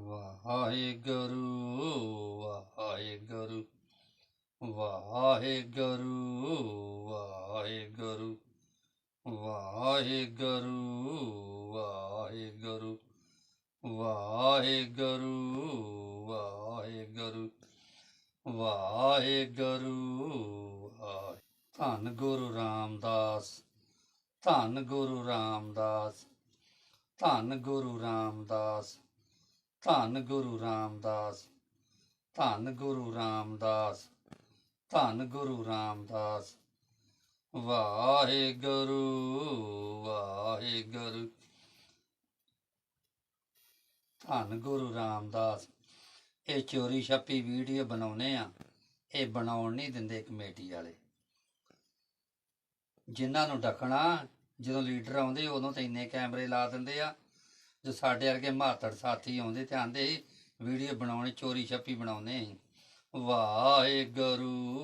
ਵਾਹਿਗੁਰੂ ਵਾਹਿਗੁਰੂ ਵਾਹਿਗੁਰੂ ਵਾਹਿਗੁਰੂ ਵਾਹਿਗੁਰੂ ਵਾਹਿਗੁਰੂ ਵਾਹਿਗੁਰੂ ਵਾਹਿਗੁਰੂ ਵਾਹਿਗੁਰੂ, ਵਾਹਿ- ਧੰਨ ਗੁਰੂ ਰਾਮਦਾਸ, ਧੰਨ ਗੁਰੂ ਰਾਮਦਾਸ, ਧੰਨ ਗੁਰੂ ਰਾਮਦਾਸ। ਧੰਨ ਗੁਰੂ ਰਾਮਦਾਸ, ਧੰਨ ਗੁਰੂ ਰਾਮਦਾਸ, ਧੰਨ ਗੁਰੂ ਰਾਮਦਾਸ। ਵਾਹਿਗੁਰੂ ਵਾਹਿਗੁਰੂ। ਧੰਨ ਗੁਰੂ ਰਾਮਦਾਸ, ਇਹ ਚੋਰੀ ਛਾਪੀ ਵੀਡੀਓ ਬਣਾਉਨੇ ਆ, ਇਹ ਬਣਾਉਣ ਨਹੀਂ ਦਿੰਦੇ ਕਮੇਟੀ ਵਾਲੇ। ਜਿਨ੍ਹਾਂ ਨੂੰ ਡੱਕਣਾ, ਜਦੋਂ ਲੀਡਰ ਆਉਂਦੇ, ਉਦੋਂ ਤਾਂ ਇੰਨੇ ਕੈਮਰੇ ਲਾ ਦਿੰਦੇ ਆ ਜੋ ਸਾਡੇ ਵਰਗੇ ਮਾਤੜ ਸਾਥੀ ਆਉਂਦੇ ਤੇ ਆਂਦੇ ਵੀਡੀਓ ਬਣਾਉਣੀ ਚੋਰੀ ਛੱਪੀ ਬਣਾਉਨੇ ਵਾਹਿਗੁਰੂ ਵਾਹਿਗੁਰੂ